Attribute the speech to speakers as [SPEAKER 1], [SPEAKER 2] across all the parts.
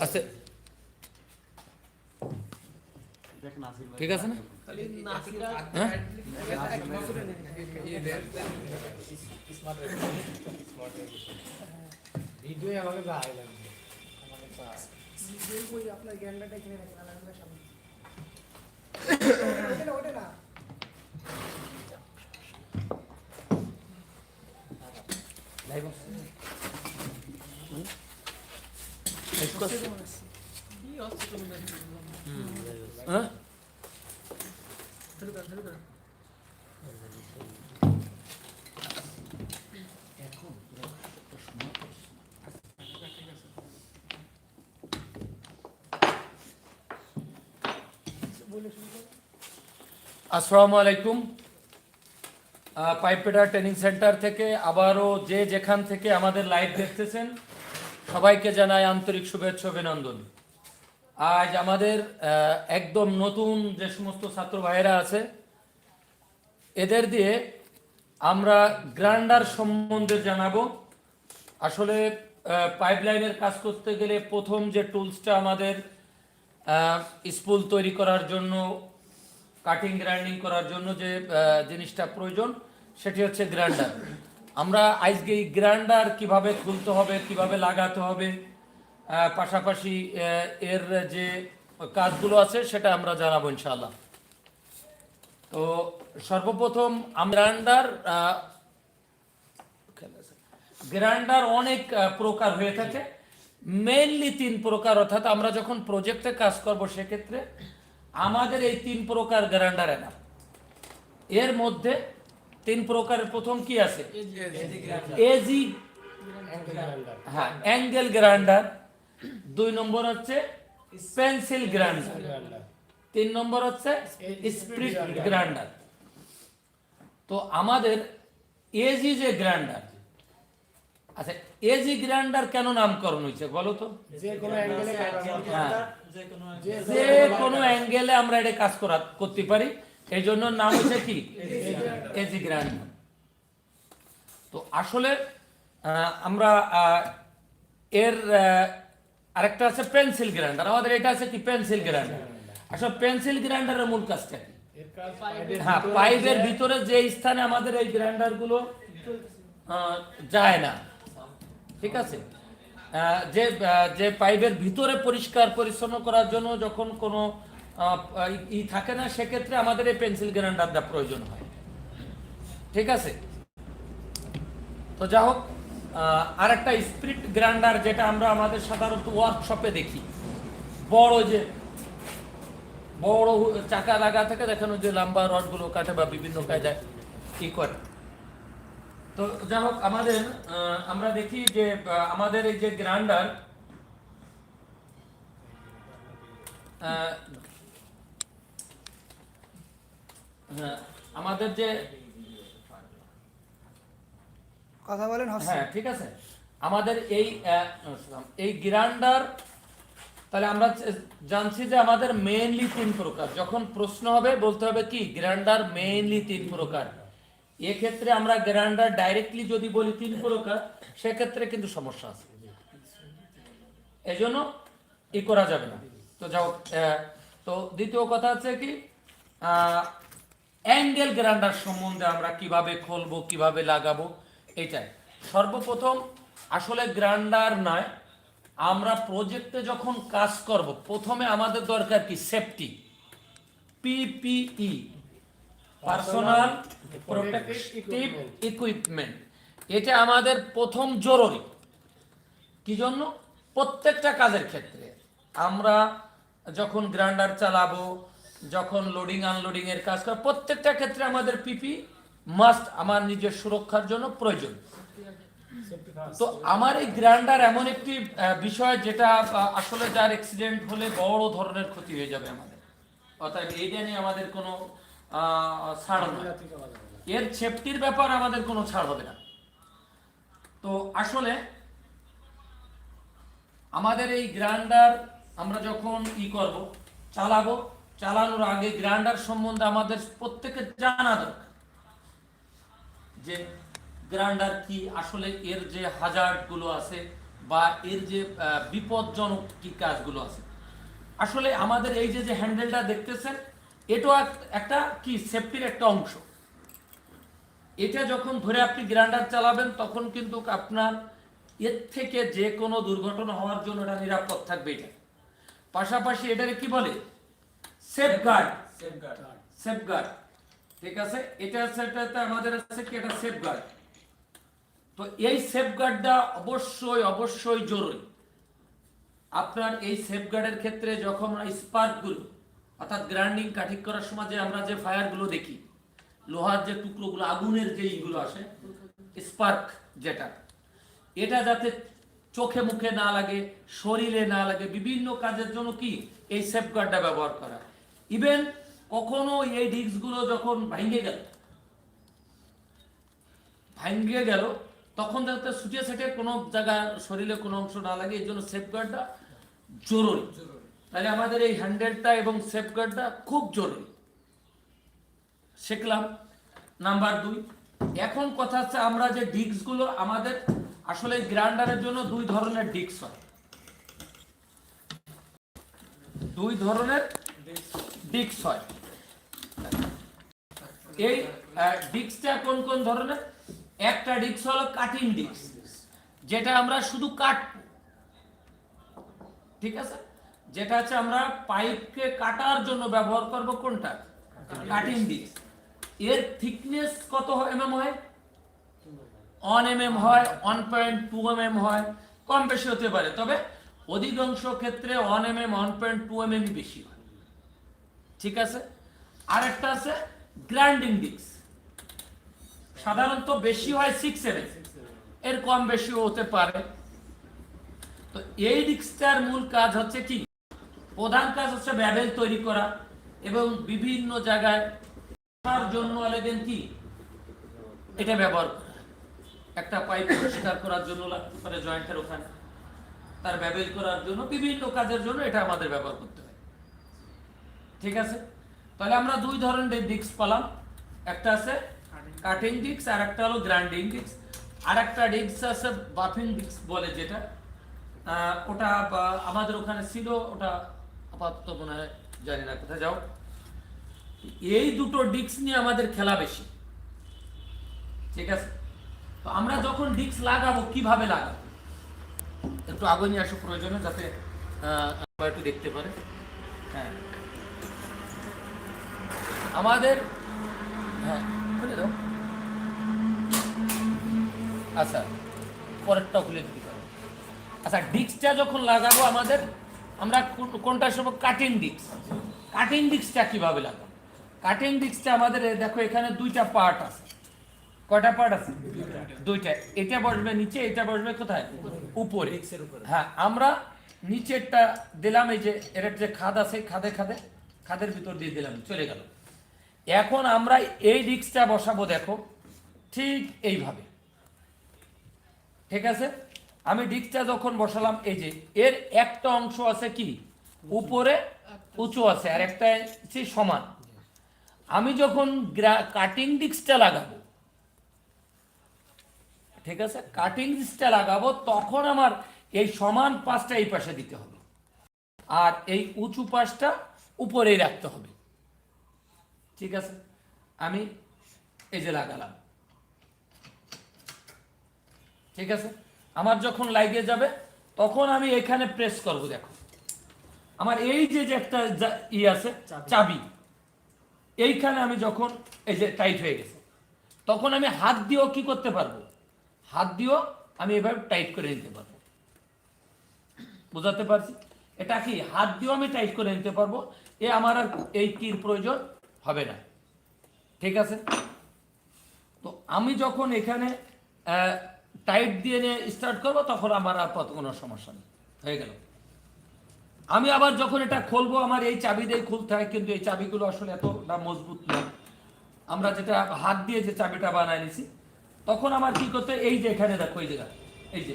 [SPEAKER 1] আচ্ছা ঠিক আছে না হ্যাঁ
[SPEAKER 2] ভিডিও আমাকে ভালো লাগবে
[SPEAKER 3] আপনার গ্যান্ডারটা কিনে রাখেন আলাদা সামনে ওটা না ওটা না
[SPEAKER 1] হ্যাঁ আসসালামু আলাইকুম। পাইপেটা ট্রেনিং সেন্টার থেকে আবারও যে যেখান থেকে আমাদের লাইভ দেখতেছেন সবাইকে জানাই আন্তরিক শুভেচ্ছা অভিনন্দন। আজ আমাদের একদম নতুন যে সমস্ত ছাত্র ভাইয়েরা আছে, এদের দিয়ে আমরা গ্রান্ডার সম্বন্ধে জানাব। আসলে পাইপলাইনের কাজ করতে গেলে প্রথম যে টুলসটা আমাদের স্পুল তৈরি করার জন্য, কাটিং, গ্রাইন্ডিং করার জন্য যে জিনিসটা প্রয়োজন, সেটি হচ্ছে গ্রাইন্ডার। আমরা আজকে এই গ্রাইন্ডার কীভাবে খুলতে হবে, কীভাবে লাগাতে হবে পাশাপাশি এর যে কাজগুলো আছে সেটা আমরা জানাব ইনশাআল্লাহ। তো সর্বপ্রথম গ্রাইন্ডার গ্রাইন্ডার অনেক প্রকার হয়ে থাকে। মেইনলি তিন প্রকার, অর্থাৎ আমরা যখন প্রজেক্টে কাজ করব সেক্ষেত্রে আমাদের এই তিন প্রকার গ্রাইন্ডার এনা এর মধ্যে তিন প্রকারের প্রথম কি আছে? এজি হ্যাঁ অ্যাঙ্গেল গ্রাইন্ডার। দুই নম্বর হচ্ছে পেন্সিল গ্রাইন্ডার। তিন নম্বর হচ্ছে স্প্রিট গ্রাইন্ডার। তো আমাদের এজি যে গ্রাইন্ডার আচ্ছা এজি গ্রাইন্ডার কেন নামকরণ হয়েছে বলো তো?
[SPEAKER 2] যে কোনো অ্যাঙ্গেলে
[SPEAKER 1] হ্যাঁ। যে কোনো অ্যাঙ্গেলে আমরা এটা কাজ করা করতে পারি। এই জন্য নাম হচ্ছে কি? এজি গ্রাইন্ডার তো আসলে আমরা এর আরেকটা আছে পেন্সিল গ্রাইন্ডার। আমাদের এটা আছে কি? Pencil grinder. আসলে পেন্সিল গ্রাইন্ডারের মূল কাজটা কি? হ্যাঁ পাইপের ভিতরে যে স্থানে আমাদের এই গ্রাইন্ডারগুলো যায় না। ঠিক আছে? যে যে পাইপের ভিতরে পরিষ্কার পরিচ্ছন্ন করার জন্য যখন কোনো ই থাকে না সেক্ষেত্রে আমাদের এই পেন্সিল গ্রাইন্ডারটা প্রয়োজন হয়। ঠিক আছে? তো যা হোক আর একটা স্প্রিট গ্রাইন্ডার যেটা আমরা আমাদের সাধারণত ওয়ার্কশপে দেখি। বড় যে বড় চাকা লাগা থাকে দেখানো যে লম্বা রডগুলো কাটে বা বিভিন্ন কায়দায় কি করে? তো যাই হোক আমাদের আমরা দেখি যে আমাদের এই যে গ্রাইন্ডার হ্যাঁ, আমাদের যে
[SPEAKER 3] কথা বলেন
[SPEAKER 1] হ্যাঁ ঠিক আছে। আমাদের এই এই গ্রাইন্ডার তাহলে আমরা জানছি যে আমাদের মেইনলি তিন প্রকার। যখন প্রশ্ন হবে, বলতে হবে কি? গ্রাইন্ডার মেইনলি তিন প্রকার। এক্ষেত্রে আমরা গ্রাইন্ডার ডাইরেক্টলি যদি বলি তিন প্রকার, সেক্ষেত্রে কিন্তু সমস্যা আছে। এজন্য ই করা যাবে না। তো যাও তো দ্বিতীয় কথা হচ্ছে কি অ্যাঙ্গেল গ্রাইন্ডার সম্বন্ধে আমরা কীভাবে খুলবো, কীভাবে লাগাবো? এটাই। সর্বপ্রথম আসলে গ্রাইন্ডার নয় আমরা প্রজেক্টে যখন কাজ করব প্রথমে আমাদের দরকার কি? Safety PPE personal protective equipment এটা আমাদের প্রথম জরুরি। কি জন্য? প্রত্যেকটা কাজের ক্ষেত্রে। আমরা যখন গ্রাইন্ডার চালাবো যখন লোডিং আনলোডিং এর কাজ করব প্রত্যেকটা ক্ষেত্রে আমাদের পিপি মাস্ট আমার নিজের সুরক্ষার জন্য প্রয়োজন। তো আমার এই গ্রাইন্ডার এমন একটি বিষয় যেটা আসলে যার অ্যাক্সিডেন্ট হলে বড় ধরনের ক্ষতি হয়ে যাবে আমাদের। অর্থাৎ এইটা নিয়ে আমাদের কোনো ছাড় নয় এর সেফটির ব্যাপার আমাদের কোনো ছাড় হবে না। তো আসলে আমাদের এই গ্রাইন্ডার আমরা যখন ই করব চালাবো চালানোর আগে গ্রাইন্ডার সম্বন্ধে আমাদের প্রত্যেকের জানা দরকার। যে গ্রাইন্ডার কি আসলে এর যে হাজারগুলো আছে বা এর যে আহ, বিপজ্জনক কি কাজগুলো আছে। আসলে আমাদের এই যে যে হ্যান্ডেলটা দেখতেছেন এটাও একটা কি সেফটির একটা অংশ। এটা যখন ধরে আপনি গ্রাইন্ডার চালাবেন তখন কিন্তু আপনার এর থেকে যে কোনো দুর্ঘটনা হওয়ার জন্য এটা নিরাপদ থাকবে এটা। পাশাপাশি এটাকে কি বলে? সেফগার্ড সেফগার্ড সেফগার্ড ঠিক আছে? এটা সেটাতে আমাদের আছে কি? এটা সেফগার্ড তো এই সেফগার্ডটা অবশ্যই অবশ্যই জরুরি। আপনার এই সেফগার্ডের ক্ষেত্রে যখন স্পার্কগুলো অর্থাৎ গ্রাইন্ডিং কাঠিং করার সময় যে আমরা যে ফায়ারগুলো দেখি, লোহার যে টুকরোগুলো, আগুনের যে ইগুলো আসে স্পার্ক যেটা, এটা যাতে চোখে মুখে না লাগে, শরীরে না লাগে, বিভিন্ন কাজের জন্য কি? এই সেফগার্ডটা ব্যবহার করা। ইভেন কখনো এই ডিস্কগুলো যখন ভেঙে গেল ভাঙ্গে গেল তখন যাতে ছুটিয়ে সেটে কোনো জায়গা শরীরে কোনো অংশ না লাগে এই জন্য সেফগার্ডটা জরুরি। তাহলে আমাদের এই হ্যান্ডেলটা এবং সেফগার্ডটা খুব জরুরি। শিখলাম। নাম্বার দুই এখন কথা হচ্ছে আমরা যে ডিস্কগুলো আমাদের আসলে গ্রাইন্ডারের জন্য দুই ধরনের ডিস্ক হয়। দুই ধরনের ডিস্ক হয়। এই ডিস্কটা কোন কোন ধরনের? একটা ডিস্ক হলো কাটিং ডিস্ক যেটা আমরা শুধু কাটবো। ঠিক আছে? যেটা হচ্ছে আমরা পাইপকে কাটার জন্য ব্যবহার করব কোনটা? কাটিং ডিস্ক এর থিকনেস কত এমএম হয়? অন এমএম হয় ওয়ান পয়েন্ট টু এমএম হয়। কম বেশি হতে পারে তবে অধিকাংশ ক্ষেত্রে one mm one point two mm বেশি হয়। ঠিক আছে? আরেকটা আছে গ্রাইন্ডিং ডিস্ক সাধারণত বেশি হয় সিক্স এমএম এর কম বেশি হতে পারে। তো এই ডিস্কটার মূল কাজ হচ্ছে কি? প্রধান কাজ হচ্ছে ব্যাবেল তৈরি করা এবং বিভিন্ন জায়গায় জন্য আলেদেন কি? এটা ব্যবহার করা। একটা পাইপ পরিষ্কার করার জন্য লাগতে পারে জয়েন্টের ওখানে। তার ব্যবহার করার জন্য বিভিন্ন কাজের জন্য এটা আমাদের ব্যবহার করতে হয়। ঠিক আছে? তাহলে আমরা দুই ধরনের ডিস্ক পেলাম। একটা আছে কাটিং ডিস্ক আর একটা হলো গ্রাইন্ডিং ডিস্ক আর একটা ডিস্ক আছে বাফিং ডিস্ক বলে যেটা। ওটা আমাদের ওখানে ছিল, ওটা আপাতত মনে হয় জানি না কোথায়, যাও। এই দুটো ডিস্ক নিয়ে আমাদের খেলা বেশি। ঠিক আছে? তো আমরা যখন ডিস্ক লাগাবো, কীভাবে লাগাবো? একটু আগুন নিয়ে আসো প্রয়োজনে, যাতে একটু দেখতে পারে। হ্যাঁ। আমাদের হ্যাঁ দাও। আচ্ছা পরেরটা খুলে দিতে পারো। আচ্ছা ডিস্কটা যখন লাগাবো আমাদের, আমরা কোন- কোনটার সময় কাটিং ডিস্ক কাটিং ডিস্কটা কীভাবে লাগাবো? কাটিং ডিস্কটা আমাদের দেখো, এখানে দুইটা পার্ট আছে। কয়টা পার্ট আছে? দুইটা। এটা বসবে নিচে, এটা বসবে কোথায়? উপরে। হ্যাঁ আমরা নিচেরটা দিলাম, এই যে, এর যে খাদ আছে, খাদে খাদে, খাদের ভিতর দিয়ে দিলাম, চলে গেল। এখন আমরা এই ডিস্কটা বসাবো, দেখো। ঠিক এইভাবে। ঠিক আছে? আমি ডিস্কটা যখন বসালাম, এই যে, এর একটা অংশ আছে কি? উপরে উঁচু আছে, আর একটা সমান। আমি যখন কাটিং ডিস্কটা লাগাবো, ঠিক আছে? কাটিং ডিস্কটা লাগাবো, তখন আমার এই সমান পাশটা এই পাশে দিতে হবে। আর এই উঁচু পাশটা উপরেই রাখতে হবে। ঠিক আছে? আমি এই যে লাগালাম। ঠিক আছে? আমার যখন লাগিয়ে যাবে তখন আমি এখানে প্রেস করব দেখো। আমার এই যে যে একটা ই আছে চাবি। এইখানে আমি যখন এই যে টাইট হয়ে গেছে তখন আমি হাত দিয়েও কি করতে পারব? হাত দিয়েও আমি এভাবে টাইট করে নিতে পারব। বোঝাতে পারছি? এটা কি? হাত দিয়েও আমি টাইট করে নিতে পারব। এ আমার আর এই কির প্রয়োজন? হবে না। ঠিক আছে? তো আমি যখন এখানে টাইট দিয়ে নিয়ে স্টার্ট করব, তখন আমার আর কত কোনো সমস্যা নেই। হয়ে গেল। আমি আবার যখন এটা খুলবো, আমার এই চাবি দিয়ে খুলতে হয়, কিন্তু এই চাবিগুলো আসলে এতটা মজবুত নয় আমরা যেটা হাত দিয়ে যে চাবিটা বানায় নিছি, তখন আমার কি করতে? এই যে এখানে দেখো, এই জায়গা, এই যে।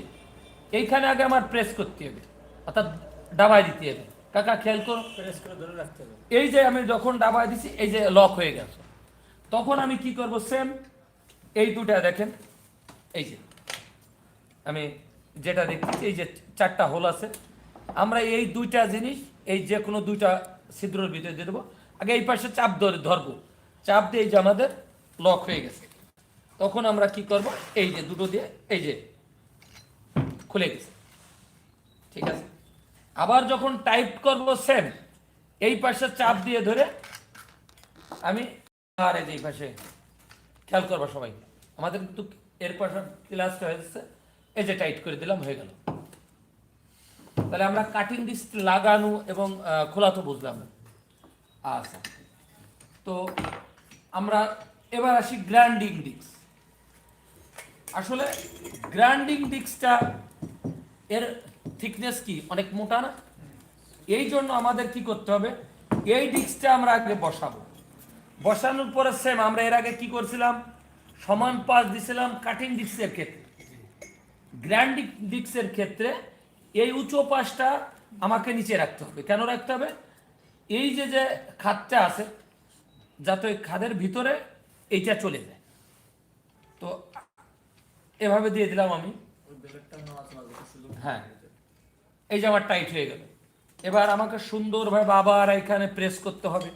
[SPEAKER 1] এইখানে আগে আমার প্রেস করতে হবে, অর্থাৎ ডাবায় দিতে হবে। কাকা খেয়াল করো।
[SPEAKER 2] প্রেস করে ধরে রাখতে হবে।
[SPEAKER 1] এই যে আমি যখন ডাবায় দিছি এই যে লক হয়ে গেছে। তখন আমি কি করব? সেম এই দুটা দেখেন। এই যে আমি যেটা দেখতেছি এই যে চারটা হোল আছে। আমরা এই দুইটা জিনিস এই যে কোনো দুইটা ছিদ্রর ভিতরে দিয়ে দেবো। আগে এই পাশে চাপ ধরে ধরবো। চাপ দিয়ে এই যে আমাদের লক হয়ে গেছে। তখন আমরা কি করব? এই যে দুটো দিয়ে এই যে খুলে গেছে। ঠিক আছে? আবার যখন টাইট করব সেম এই পাশে চাপ দিয়ে ধরে আমি আর এই পাশে খেয়াল করবা সবাই, আমাদের কিন্তু এর পাশে ক্লাসটা হয়ে যাচ্ছে এই যে টাইট করে দিলাম, হয়ে গেল। তাহলে আমরা কাটিং ডিস্ক লাগানো এবং খোলা তো বুঝলাম। আচ্ছা তো আমরা এবার আসি গ্র্যান্ডিং ডিস্ক আসলে গ্র্যান্ডিং ডিস্কটা এর থিকনেস কি? অনেক মোটা না? এই জন্য আমাদের কি করতে হবে? এই ডিস্কটা আমরা আগে বসাবো। বসানোর পরে সেম আমরা এর আগে কি করছিলাম? সমান পাশ দিছিলাম কাটিং ডিস্কের ক্ষেত্রে। গ্র্যান্ড ডিস্কের ক্ষেত্রে এই উঁচু পাশটা আমাকে নিচে রাখতে হবে। কেন রাখতে হবে? এই যে যে খাদটা আছে যাতে ওই খাদের ভিতরে এইটা চলে যায়। তো এভাবে দিয়ে দিলাম আমি। হ্যাঁ। এই যে আমার টাইট হয়ে গেল। এবার আমাকে সুন্দরভাবে আবার এখানে প্রেস করতে হবে।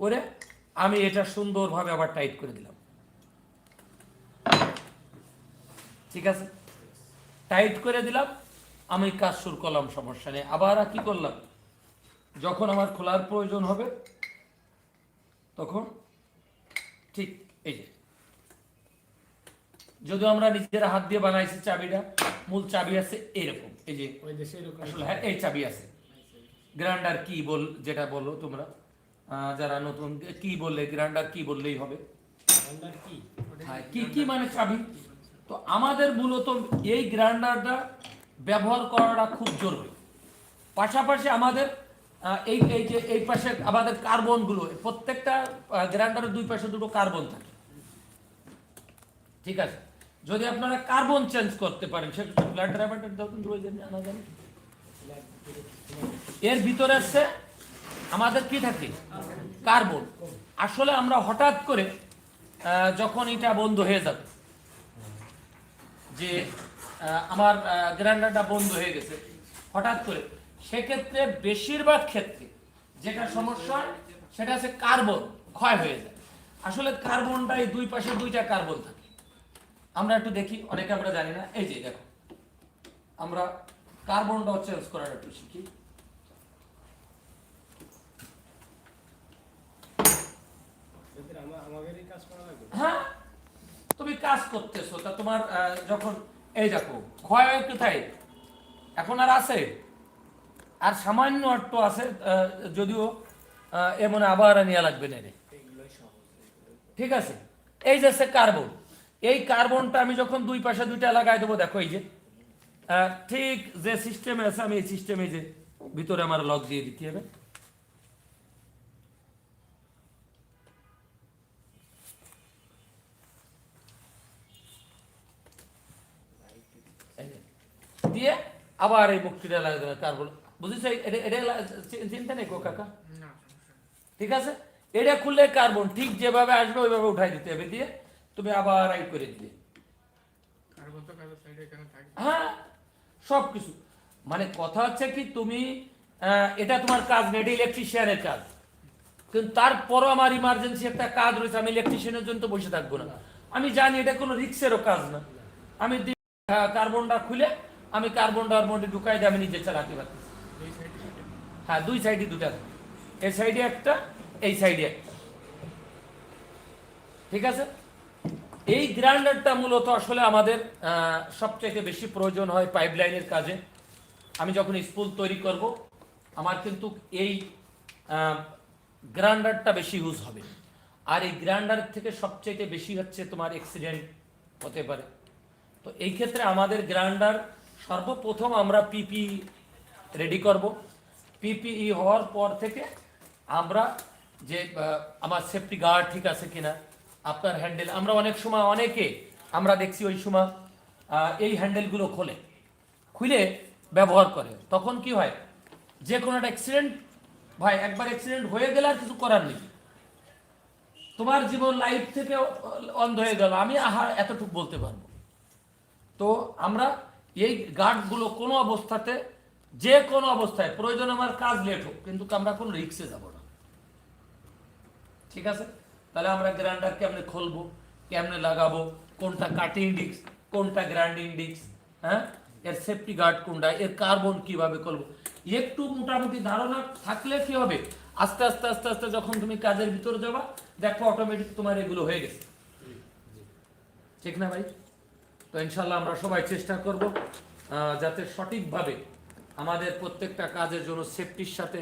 [SPEAKER 1] করে আমি এটা সুন্দরভাবে আবার টাইট করে দিলাম। ঠিক আছে? টাইট করে দিলাম, আমি কাজ শুরু করলাম, সমস্যা নেই। আবার কি করলাম? যখন আমার খোলার প্রয়োজন হবে, তখন ঠিক এই যে। যদিও আমরা নিজেরা হাত দিয়ে বানাইছি চাবিটা, মূল চাবি আছে এইরকম এই যে
[SPEAKER 2] ওই দেশে এরকম
[SPEAKER 1] আসলে হ্যাঁ এই চাবি আছে। গ্রাইন্ডার কি বল যেটা বলো তোমরা। যারা নতুন কি বললে গ্রাইন্ডার কি বললেই হবে।
[SPEAKER 2] কি?
[SPEAKER 1] হ্যাঁ, কি কি মানে চাবি? তো আমাদের মূলত এই গ্রাইন্ডারটা ব্যবহার করাটা খুব জরুরি। পাশাপাশি আমাদের এই এই যে এই পাশে আমাদের কার্বনগুলো প্রত্যেকটা গ্রাইন্ডারের দুই পাশে দুটো কার্বন থাকে। ঠিক আছে? যদি আপনারা কার্বন চেঞ্জ করতে পারেন এর ভিতরে আছে আমাদের কি থাকে? কার্বন আসলে আমরা হঠাৎ করে যখন এটা বন্ধ হয়ে যাবে, যে আমার গ্রাইন্ডারটা বন্ধ হয়ে গেছে, হঠাৎ করে, সেক্ষেত্রে বেশিরভাগ ক্ষেত্রে যেটা সমস্যা, সেটা হচ্ছে কার্বন ক্ষয় হয়ে যায়। আসলে কার্বনটা এই দুই পাশে দুইটা কার্বন থাকে। আমরা একটু দেখি অনেকে আমরা জানি না। এই যে দেখো। আমরা কার্বনটাও চেঞ্জ করার একটু শিখি হ্যাঁ? তুমি কাজ করতেছো তা তোমার যখন এই দেখো ক্ষয় কোথায়? এখন আর আছে। আর সামান্য একটু আছে যদিও আহ, এ মনে আবার নেওয়া লাগবে না রে ঠিক আছে? এই যে কার্বন এই কার্বনটা আমি যখন দুই পাশে দুইটা লাগাই দেবো দেখো এই যে ঠিক যে সিস্টেমে আছে আমি এই সিস্টেমে যে ভিতরে আমার লক দিয়ে দিতে হবে। দিয়ে আবার এই মুক্তিটা লাগিয়ে দেবে কার্বন। বুঝেছ? এটা এটা চিন্তা নেই কাকা? ঠিক আছে? এটা খুললে কার্বন ঠিক যেভাবে আসবে ওইভাবে উঠাই দিতে হবে। দিয়ে তুমি আবার আই করে দিবে হ্যাঁ সব কিছু। মানে কথা হচ্ছে কি তুমি এটা তোমার কাজ না এটা ইলেকট্রিশিয়ানের কাজ। কিন্তু তারপরও আমার ইমার্জেন্সি একটা কাজ রয়েছে আমি ইলেকট্রিশিয়ানের জন্য তো বসে থাকব না। আমি জানি এটা কোনো রিক্সেরও কাজ না। আমি দি- আহ, কার্বনটা খুলে আমি কার্বনটার মধ্যে ঢুকাই দিয়ে আমি নিজে চালাতে পারছি হ্যাঁ দুই সাইডে দুটা। এই সাইডে একটা এই সাইডে একটা। ঠিক আছে? এই গ্রাইন্ডারটা মূলত আসলে আমাদের সবচেয়ে বেশি প্রয়োজন হয় পাইপলাইনের কাজে। আমি যখন স্পুল তৈরি করব, আমার কিন্তু এই গ্রাইন্ডারটা বেশি ইউজ হবে। আর এই গ্রাইন্ডার থেকে সবচেয়ে বেশি হচ্ছে তোমার অ্যাক্সিডেন্ট হতে পারে। তো এই ক্ষেত্রে আমাদের গ্রাইন্ডার সর্বপ্রথম আমরা পিপি রেডি করব। পিপিই হওয়ার পর থেকে আমরা যে আমার সেফটি গার্ড ঠিক আছে কিনা আপনার হ্যান্ডেল। আমরা অনেক সময় অনেকে, আমরা দেখছি ওই সময় এই হ্যান্ডেলগুলো খোলে, খুলে ব্যবহার করে। তখন কি হয়, যে কোনো একটা অ্যাক্সিডেন্ট ভাই, একবার অ্যাক্সিডেন্ট হয়ে গেলে আর কিছু করার নেই। তোমার জীবন লাইফ থেকে অন্ধ হয়ে গেল, আমি আহা, এতটুকু বলতে পারব। তো আমরা এই গার্ডগুলো কোনো অবস্থাতে, যে কোনো অবস্থায়, প্রয়োজন আমার কাজ লেট হোক, কিন্তু আমরা কোনো রিক্সে যাব না। ঠিক আছে? তাহলে আমরা গ্রাইন্ডার কেমনে খুলবো, কেমনে লাগাবো, কোনটা কাটিং ডিস্ক কোনটা গ্রাইন্ডিং ডিস্ক হ্যাঁ? এর সেফটি গার্ড কোনটা, এর কার্বন কীভাবে করব একটু মোটামুটি ধারণা থাকলে কি হবে? আস্তে আস্তে আস্তে আস্তে যখন তুমি কাজের ভিতরে যাবা, দেখো অটোমেটিক তোমার এগুলো হয়ে গেছে। ঠিক না ভাই? তো ইনশাল্লাহ আমরা সবাই চেষ্টা করব যাতে সঠিকভাবে আমাদের প্রত্যেকটা কাজের জন্য সেফটির সাথে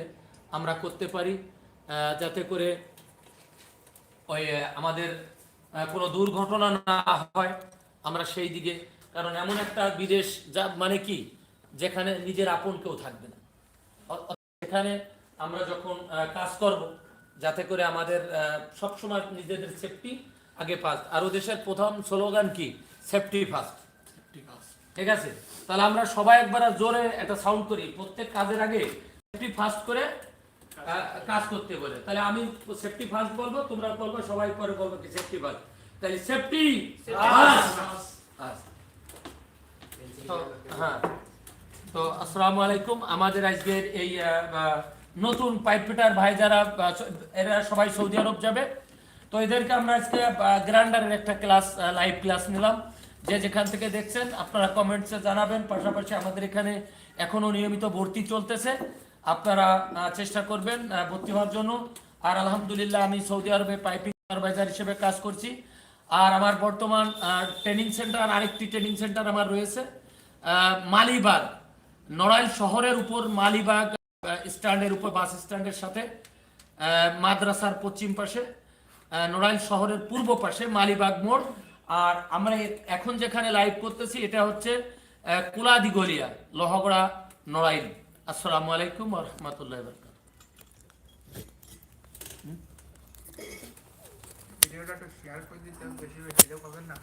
[SPEAKER 1] আমরা করতে পারি যাতে করে ওই আমাদের কোনো দুর্ঘটনা না হয় আমরা সেই দিকে। কারণ এমন একটা বিদেশ যা মানে কি? যেখানে নিজের আপন কেউ থাকবে না। সেখানে আমরা যখন কাজ করব যাতে করে আমাদের সব সময় নিজেদের সেফটি আগে ফার্স্ট আর ও দেশের প্রথম স্লোগান কি? সেফটি ফার্স্ট ঠিক আছে? তাহলে আমরা সবাই একবার জোরে একটা সাউন্ড করি। প্রত্যেক কাজের আগে সেফটি ফার্স্ট করে কাজ করতে বলে। তাহলে আমি সেফটি ফার্স্ট বলব তোমরা বলব সবাই পরে বলব কি সেফটি ফার্স্ট তাহলে সেফটি হ্যাঁ। তো আসসালামু আলাইকুম আমাদের আজকের এই নতুন পাইপ ফিটার ভাই যারা এরা সবাই সৌদি আরব যাবে। তো এদেরকে আমরা আজকে গ্রান্ডারের একটা ক্লাস লাইভ ক্লাস নিলাম। যে যেখান থেকে দেখছেন আপনারা কমেন্টসে জানাবেন। পাশাপাশি আমাদের এখানে এখনও নিয়মিত ভর্তি চলতেছে। আপনারা চেষ্টা করবেন ভর্তি হওয়ার জন্য। আর আলহামদুলিল্লাহ আমি সৌদি আরবে পাইপিং সুপারভাইজার হিসেবে কাজ করছি। আর আমার বর্তমান ট্রেনিং সেন্টার আরেকটি ট্রেনিং সেন্টার আমার রয়েছে মালিবাগ। নড়াইল শহরের উপর মালিবাগ স্ট্যান্ডের উপর বাস স্ট্যান্ডের সাথে মাদ্রাসার পশ্চিম পাশে নড়াইল শহরের পূর্ব পাশে মালিবাগ মোড়। আর আমরা এখন যেখানে লাইভ করতেছি এটা হচ্ছে আহ, কুলাদি গলিয়া লোহগড়া নড়াইল। আসসালামু আলাইকুম রহমতুল্লাহ
[SPEAKER 4] ভিডিওটা একটু শেয়ার করে দিতে বেশি বেশি পাবেন না?